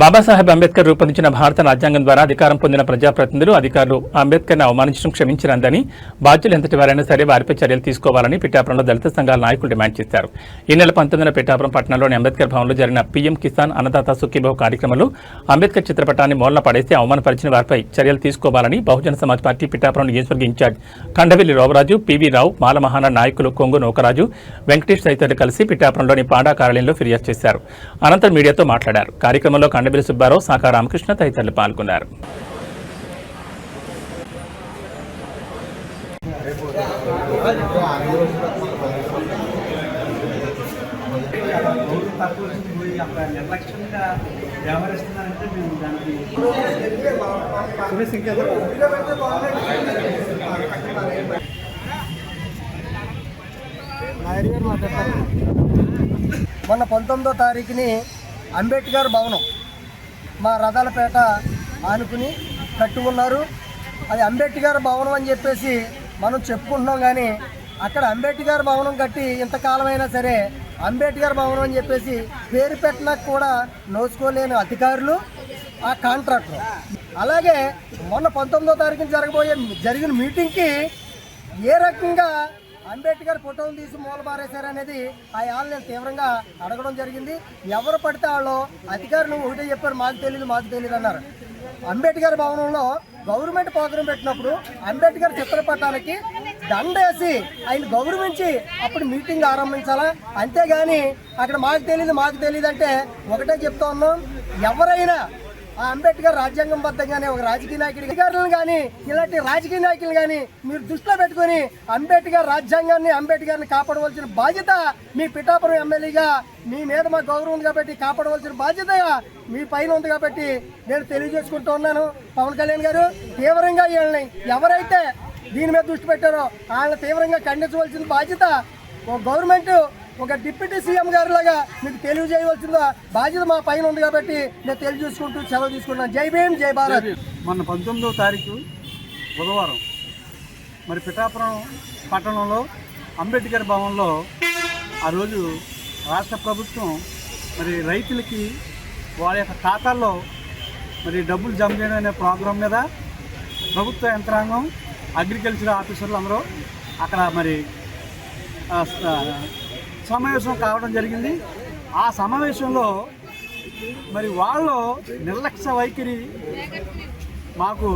బాబాసాహెబ్ అంబేద్కర్ రూపొందించిన భారత రాజ్యాంగం ద్వారా అధికారం పొందిన ప్రజాప్రతినిధులు అధికారులు అంబేద్కర్ని అవమానించడం క్షమించినందని బాధ్యులు ఎంతటి వారైనా సరే వారిపై చర్యలు తీసుకోవాలని పిఠాపురంలో దళిత సంఘాల నాయకులు డిమాండ్ చేశారు. ఈ నెల పంతొమ్మిదిన పిఠాపురం పట్టణంలోని అంబేద్కర్ భవన్లో జరిగిన పీఎం కిసాన్ అన్నదాత సుఖీభావ్ కార్యక్రమంలో అంబేద్కర్ చిత్రపటాన్ని మూలన పడేసి అవమానపరిచిన వారిపై చర్యలు తీసుకోవాలని బహుజన సమాజ్ పార్టీ పిఠాపురం నియోజకవర్గ incharge Kandavelli Rovaraju P V Rao మాలమహాన నాయకులు కొంగు నౌకరాజు వెంకటేష్ తదితరులు కలిసి పిఠాపురంలోని పాడా కార్యాలయంలో ఫిర్యాదు చేశారు. అనంతరం మీడియాతో మాట్లాడారు. కార్యక్రమంలో కండబిల్లి సుబ్బారావు సాకా రామకృష్ణ తదితరులు పాల్గొన్నారు. నిర్లక్ష్యంగా వ్యవహరిస్తున్నారంటే మేము దానికి మొన్న పంతొమ్మిదో తారీఖుని అంబేద్కర్ భవనం మా రథాలపేట ఆనుకుని కట్టి ఉన్నారు అది అంబేద్కర్ భవనం అని చెప్పేసి మనం చెప్పుకుంటున్నాం కానీ అక్కడ అంబేద్కర్ భవనం కట్టి ఇంతకాలమైనా సరే అంబేద్కర్ భవనం అని చెప్పేసి పేరు పెట్టినా కూడా నోచుకోలేని అధికారులు ఆ కాంట్రాక్టర్. అలాగే మొన్న పంతొమ్మిదో తారీఖున జరగబోయే జరిగిన మీటింగ్కి ఏ రకంగా అంబేద్కర్ ఫోటోలు తీసి మూలబారేశారనేది ఆ ఆళ్ళు నేను తీవ్రంగా అడగడం జరిగింది. ఎవరు పడితే వాళ్ళు అధికారులు ఒకటే చెప్పారు మాకు తెలియదు మాకు తెలియదు అన్నారు. అంబేద్కర్ భవనంలో గవర్నమెంట్ ప్రోగ్రాం పెట్టినప్పుడు అంబేద్కర్ చిత్రపటానికి దండేసి ఆయన గౌరవించి అప్పుడు మీటింగ్ ఆరంభించాలా? అంతేగాని అక్కడ మాకు తెలియదు మాకు తెలియదు అంటే ఒకటే చెప్తా ఉన్నాం. ఎవరైనా ఆ అంబేద్కర్ రాజ్యాంగం బద్దంగానే ఒక రాజకీయ నాయకుడి అధికారులను కానీ ఇలాంటి రాజకీయ నాయకులు కానీ మీరు దృష్టిలో పెట్టుకొని అంబేద్కర్ రాజ్యాంగాన్ని అంబేద్కర్ని కాపాడవలసిన బాధ్యత మీ పిఠాపురం ఎమ్మెల్యేగా మీ మీద మా గౌరవం ఉంది కాబట్టి కాపాడవలసిన బాధ్యత మీ పైన ఉంది కాబట్టి నేను తెలియజేసుకుంటూ ఉన్నాను. పవన్ కళ్యాణ్ గారు తీవ్రంగా వీళ్ళని ఎవరైతే దీని మీద దృష్టి పెట్టారో వాళ్ళని తీవ్రంగా ఖండించవలసిన బాధ్యత ఓ గవర్నమెంట్ ఒక డిప్యూటీ సీఎం గారి లాగా మీకు తెలియజేయవలసిన బాధ్యత మా పైన ఉంది కాబట్టి నేను తెలియజేసుకుంటూ సెలవు తీసుకుంటున్నాను. జై భీమ్ జై భారత్. మొన్న పంతొమ్మిదవ తారీఖు బుధవారం మరి పిఠాపురం పట్టణంలో అంబేద్కర్ భవన్లో ఆ రోజు రాష్ట్ర ప్రభుత్వం మరి రైతులకి వాళ్ళ యొక్క ఖాతాల్లో మరి డబ్బులు జమ చేయడం అనే ప్రోగ్రాం మీద ప్రభుత్వ యంత్రాంగం అగ్రికల్చర్ ఆఫీసర్లు అందరూ అక్కడ మరి సమావేశం కావడం జరిగింది. ఆ సమావేశంలో మరి వాళ్ళు నిర్లక్ష్య వైఖరి మాకు